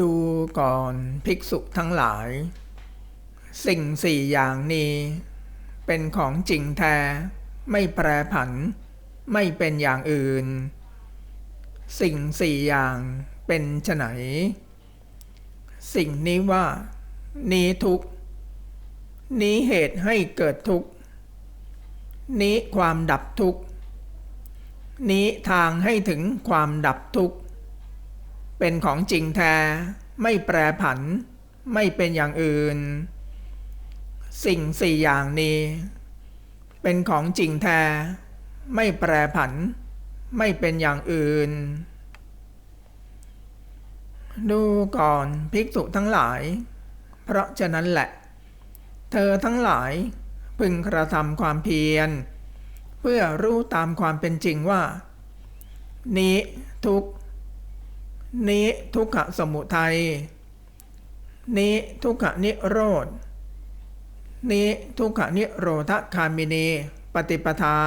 ดูก่อนภิกษุทั้งหลาย สิ่งสี่อย่างนี้ เป็นของจริงแท้ ไม่แปรผัน ไม่เป็นอย่างอื่น สิ่งสี่อย่างเป็นไฉนสิ่งนี้ว่า นี้ทุกนี้เหตุให้เกิดทุกนี้ความดับทุกนี้ทางให้ถึงความดับทุกข์ เป็นของจริงแท้ ไม่แปรผัน ไม่เป็นอย่างอื่น สิ่งสี่อย่างนี้ เป็นของจริงแท้ ไม่แปรผัน ไม่เป็นอย่างอื่น ดูก่อนภิกษุทั้งหลาย เพราะฉะนั้นแหละ เธอทั้งหลายพึงกระทำความเพียร เพื่อรู้ตามความเป็นจริงว่า นี้ทุกข นี้ทุกขสมุทัยนี้ทุกขนิโรธนี้ทุกขนิโรธคามินีปฏิปทา